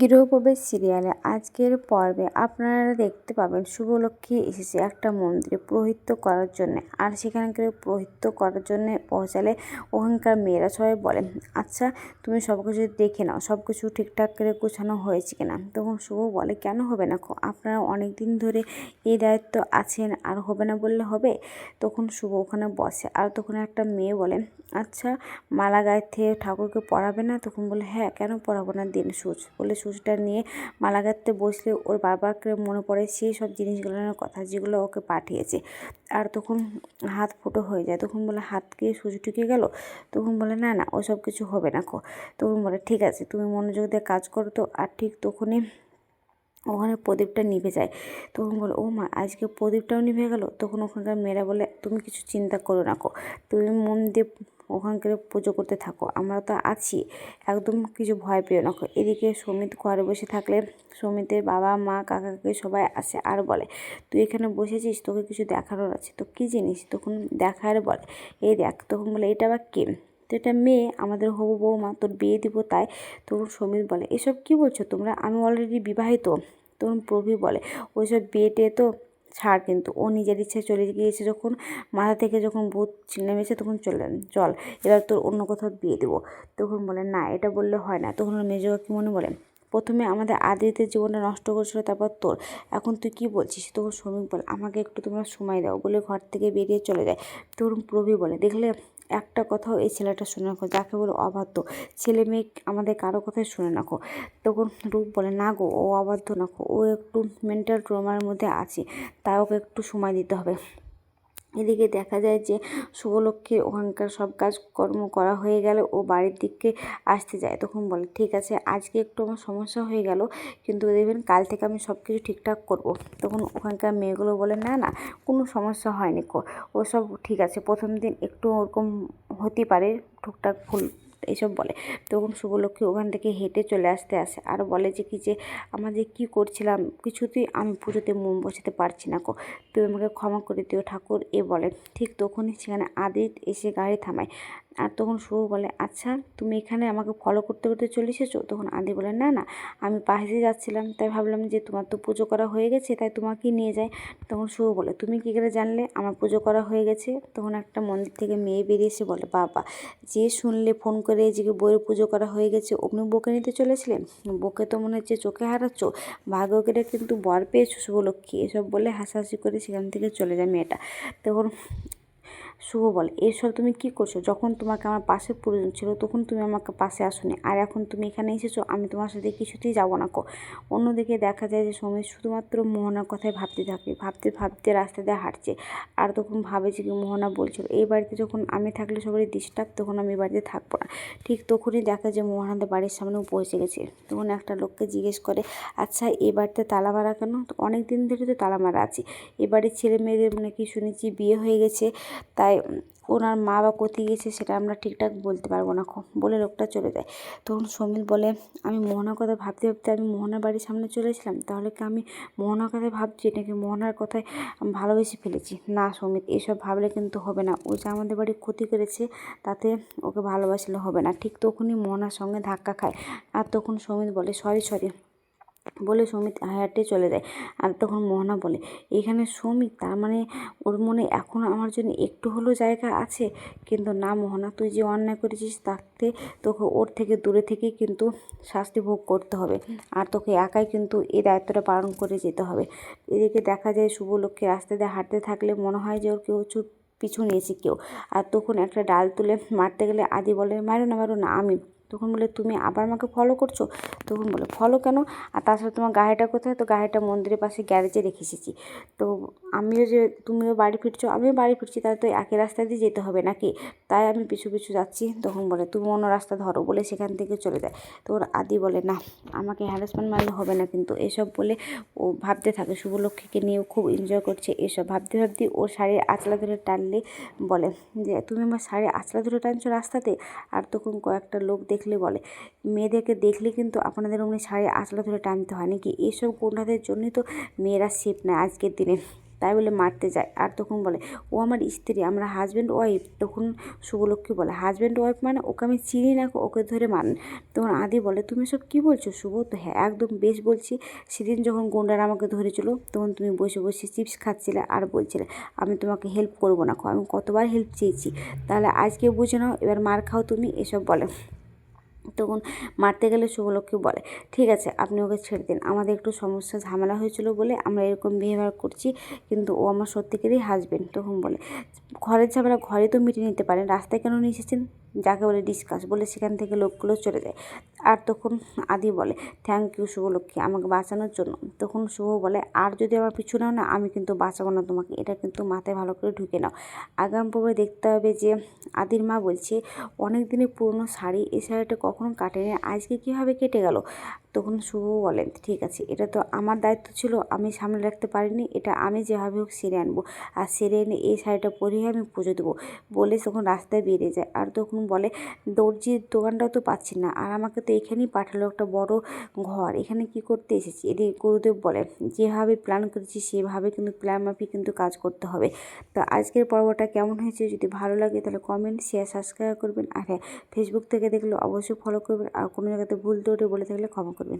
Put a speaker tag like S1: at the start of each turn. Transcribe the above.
S1: গৃহপ্রবেশ সিরিয়ালে আজকের পর্বে আপনারা দেখতে পাবেন শুভলক্ষ্মী এসেছে একটা মন্দিরে পুরোহিত্য করার জন্য। আর সেখানকার পুরোহিত্য করার জন্য পৌঁছালে ওখানকার মেয়েরা সবাই বলে আচ্ছা তুমি সব কিছু দেখে নাও সব কিছু ঠিকঠাক করে গোছানো হয়েছে কিনা? তখন শুভ বলে, কেন হবে না আপনারা অনেক দিন ধরে এই দায়িত্ব আছেন, আর হবে না বললে হবে? তখন শুভ ওখানে বসে, আর তখন একটা মেয়ে বলে আচ্ছা মালা গায়ে থেকে ঠাকুরকে পড়াবে না? তখন বলে হ্যাঁ কেন পড়াবো না? দিন সুচ। বলে সুচটা নিয়ে মালা গাঁথতে বসলে ওর বারবার করে মনে পড়ে সেই সব জিনিসগুলোর কথা যেগুলো ওকে পাঠিয়েছে। আর তখন হাত ফুটো হয়ে যায়। তখন বলে, হাত কি সুচ ঢুকে গেল? তখন বলে, না না, ওসব কিছু হবে না কো। তখন বলে, ঠিক আছে, তুমি মনোযোগ দিয়ে কাজ করো তো। আর ঠিক তখনই ওখানে প্রদীপটা নিভে যায়। তখন বলে, ও মা, আজকে প্রদীপটাও নিভে গেল? তখন ওখানকার মেয়েরা বলে, তুমি কিছু চিন্তা করো না কো। তুমি মন দিয়ে ওখানকার পুজো করতে থাকো। আমরা তো আছি, একদম কিছু ভয় পেও না। এদিকে সমিত ঘরে বসে থাকলে সমিতের বাবা, মা কাকা কাকি সবাই আসে আর বলে, তুই এখানে বসেছিস? তোকে কিছু দেখানোর আছে। তো কী জিনিস? তখন দেখার বলে, এই দেখ। তখন বলে, এটা আবার কে? তো এটা মেয়ে, আমাদের হবু বৌমা, তোর বিয়ে দিব তাই। তখন সমিত বলে, এসব কি বলছো তোমরা? আমি অলরেডি বিবাহিত। তখন প্রভি বলে, ওইসব বিয়ে টেয়ে তো ছাড় কিন্তু। ও নিজের ইচ্ছায় চলে গিয়েছে যখন, মাথা থেকে যখন ভূত নেমেছে তখন চলে, চল, এবার তোর অন্য কোথাও বিয়ে দেবো। তখন বলে, না, এটা বললে হয় না। তখন মেজো মনে বলে, প্রথমে আমাদের আদিতে জীবনটা নষ্ট করেছিল, তারপর তোর। এখন তুই কি বলছিস? তখন শ্রমিক বলে, আমাকে একটু তোমরা সময় দাও। বলে ঘর থেকে বেরিয়ে চলে যায়। তখন প্রভি বলে, দেখলে একটা কথাও এই ছেলেটা শুনে রাখো, যাকে বলো অবাধ্য। ছেলে মেয়ে আমাদের কারও কথাই শুনে রাখো। তখন রূপ বলে, না গো, ও অবাধ্য নাখো ও একটু মেন্টাল ট্রমার মধ্যে আছে, তাই ওকে একটু সময় দিতে হবে। এদিকে দেখা যায় যে শুভলক্ষ্মীর ওখানকার সব কাজকর্ম করা হয়ে গেল, ও বাড়ির দিকে আসতে যায়। তখন বলে, ঠিক আছে, আজকে একটু আমার সমস্যা হয়ে গেল, কিন্তু দেখবেন কাল থেকে আমি সব কিছু ঠিকঠাক করব। তখন ওখানকার মেয়েগুলো বলে, না না, কোনো সমস্যা হয়নি ও সব ঠিক আছে। প্রথম দিন একটু ওরকম হতে পারে, টুকটাক ভুল এইসব বলে। তখন শুভলক্ষ্মী ওখান থেকে হেঁটে চলে আসতে আসে। আর বলে যে কি যে আমাদের কি করছিলাম, কিছুতেই আমি পুজোতে মন বসাতে পারছি না কো তুমি আমাকে ক্ষমা করে দিও ঠাকুর। এ বলে। ঠিক তখনই সেখানে আদিত এসে গাড়ি থামায়। আর তখন শুভ বলে আচ্ছা তুমি এখানে আমাকে ফলো করতে করতে চলে এসেছ? তখন আদি বলে, না না, আমি পাশে যাচ্ছিলাম, তাই ভাবলাম যে তোমার তো পুজো করা হয়ে গেছে, তাই তোমাকেই নিয়ে যায় তখন শুভ বলে, তুমি কী করে জানলে? আমার পুজো করা হয়ে গেছে। তখন একটা মন্দির থেকে মেয়ে বেরিয়ে এসে বলে, বাবা, যে শুনলে ফোন করে যে বইয়ের পুজো করা হয়ে গেছে, অমনি বকে নিতে চলেছিলেন বকে তো মনে হচ্ছে চোখে হারাচ্ছ। ভাগ্য কেটে কিন্তু বর পেয়েছ? শুভলক্ষ্মী এসব বলে হাসাহাসি করে সেখান থেকে চলে যায় মেয়েটা? তখন শুভ বলে। এসব তুমি কি করছ? যখন তোমাকে আমার পাশে প্রয়োজন ছিল, তখন তুমি আমাকে পাশে আসোনি। আর এখন তুমি এখানে এসেছ, আমি তোমার সাথে কিছুতেই যাব না কো। অন্যদিকে দেখা যায় যে সময় শুধুমাত্র মোহনার কথাই ভাবতে থাকে, ভাবতে ভাবতে রাস্তা দিয়ে হাঁটছে। আর তখন ভাবে যে কি মোহনা বলছিল, এই বাড়িতে যখন আমি থাকলে সবারই ডিস্টার্ব, তখন আমি বাড়িতে থাকব না। ঠিক তখনই দেখা যায় মোহনাদের বাড়ির সামনেও পৌঁছে গেছে। তখন একটা লোককে জিজ্ঞেস করে আচ্ছা এই বাড়িতে তালা মারা কেন? অনেক দিন ধরে তো তালা মারা আছে। এ বাড়ির ছেলে মেয়েদের নাকি শুনেছি বিয়ে হয়ে গেছে, তাই ওনার মা বা কোথায় গিয়েছে সেটা আমরা ঠিকঠাক বলতে পারব না বলে লোকটা চলে যায়। তখন সমীর বলে, আমি মোহনার কথা ভাবতে ভাবতে আমি মোহনার বাড়ির সামনে চলেছিলাম তাহলে কি আমি মোহনার কথায় ভাবছি নাকি মোহনার কথায় ভালোবেসে ফেলেছি? না সমিত এসব ভাবলে কিন্তু হবে না, ও যে আমাদের বাড়ি ক্ষতি করেছে তাতে ওকে ভালোবাসলে হবে না। ঠিক তখনই মোহনার সঙ্গে ধাক্কা খায়, আর তখন সমিত বলে সরি সরি বলে সমিত হেঁটে চলে যায়। আর তখন মোহনা বলে, এখানে সমিত, তার মানে ওর মনে এখন আমার জন্য একটু হলেও জায়গা আছে? কিন্তু না মোহনা, তুই যে অন্যায় করেছিস তাতে তোকে ওর থেকে দূরে থেকেই কিন্তু শাস্তি ভোগ করতে হবে। আর তোকে একাই কিন্তু এই দায়িত্বটা পালন করে যেতে হবে। এদিকে দেখা যায় শুভলক্ষ্মী রাস্তা দিয়ে হাঁটতে থাকলে মনে হয় যে ওর কেউ চুপ পিছু নিয়েছে কেউ। আর তখন একটা ডাল তুলে মারতে গেলে আদি বলে, মারো না মারো না, আমি তখন বলে, তুমি আবার আমাকে ফলো করছ? তখন বলে ফলো কেন? আর তাছাড়া তোমার গাড়িটা কোথায়? তো গাড়িটা মন্দিরের পাশে গ্যারেজে রেখে এসেছি। তো আমিও যে, তুমিও বাড়ি ফিরছো, আমিও বাড়ি ফিরছি, তাহলে তো একই রাস্তা দিয়ে যেতে হবে নাকি? তাই আমি পিছু পিছু যাচ্ছি। তখন বলে, তুমি অন্য রাস্তা ধরো, বলে সেখান থেকে চলে যায়। তো ওর আদি বলে, না, আমাকে হ্যারাসমেন্ট মারলে হবে না কিন্তু। এসব বলে ও ভাবতে থাকে, শুভলক্ষ্মীকে নিয়েও খুব এনজয় করছে এসব। ভাবতে ভাবতে ও শাড়ির আঁচলা ধরে টানলে বলে যে, তুমি আমার শাড়ির আঁচলা ধরে টানছো রাস্তাতে? আর তখন কয়েকটা লোক দেখলে বলে। মেয়েদেরকে দেখলে কিন্তু আপনাদের অমনি শাড়ির আঁচলা ধরে টানতে হয় নাকি? এসব গুন্ডাদের জন্যই তো মেয়েরা শেপ নেয় আজকের দিনে। তাই বলে মারতে যায়। আর তখন বলে, ও আমার স্ত্রী, আমরা হাজব্যান্ড ওয়াইফ তখন শুভলক্ষ্মী বলে হাজব্যান্ড ওয়াইফ মানে ওকে আমি চিনি না, ওকে ধরে মারেন তখন আদি বলে, তুমি সব কী বলছো শুভ? তো হ্যাঁ একদম বেশ বলছি। সেদিন যখন গুন্ডারা আমাকে ধরেছিল, তখন তুমি বসে বসে চিপস খাচ্ছিলে আর বলছিলে, আমি তোমাকে হেল্প করব না আমি কতবার হেল্প চেয়েছি। তাহলে আজকে বুঝে নাও, এবার মার খাও তুমি, এসব বলে। তখন মারতে গেলে শুভলক্ষ্মী বলে, ঠিক আছে, আপনি ওকে ছেড়ে দিন। আমাদের একটু সমস্যা, ঝামেলা হয়েছিল বলে আমরা এরকম বিহেভিয়ার করছি, কিন্তু ও আমার সত্যিকারই হাজবেন্ড তখন বলে। ঘরের ঝামেলা ঘরে তো মিটিয়ে নিতে পারেন, রাস্তায় কেন নিয়ে যাকে বলে ডিসকাস বলে সেখান থেকে লোকগুলো চলে যায়। আর তখন আদি বলে থ্যাংক ইউ শুভলক্ষ্মী আমাকে বাঁচানোর জন্য। তখন শুভ বলে, আর যদি আমার পিছু নাও না, আমি কিন্তু বাঁচাবো না তোমাকে। এটা কিন্তু মাথায় ভালো করে ঢুকে নাও। আগাম পর্বে দেখতে হবে যে আদির মা বলছে, অনেক দিনের পুরনো শাড়ি এই শাড়িটা কখনো কাটেনি, আজকে কীভাবে কেটে গেল? তখন শুভ বলেন ঠিক আছে, এটা তো আমার দায়িত্ব ছিল, আমি সামনে রাখতে পারিনি, এটা আমি যেভাবে হোক সেরে আনব। আর সেরে এনে এই শাড়িটা পরিয়ে আমি পুজো দেবো। বলে তখন রাস্তায় বেরিয়ে যায়। আর তখন বলে, দর্জির দোকানটাও তো পাচ্ছি না, আর আমাকে তো এখানেই পাঠালো একটা বড় ঘর। এখানে কি করতে এসেছি? এদিকে গুরুদেব বলে যেভাবে প্ল্যান করেছি, সেভাবে কিন্তু প্ল্যান মাফিক কিন্তু কাজ করতে হবে। তো আজকের পর্বটা কেমন হয়েছে? যদি ভালো লাগে তাহলে কমেন্ট শেয়ার সাবস্ক্রাইব করবেন। আর হ্যাঁ ফেসবুক থেকে দেখলে অবশ্যই ফলো করবেন। আর কোনো জায়গাতে ভুল ত্রুটি বলে থাকলে ক্ষমা করবেন।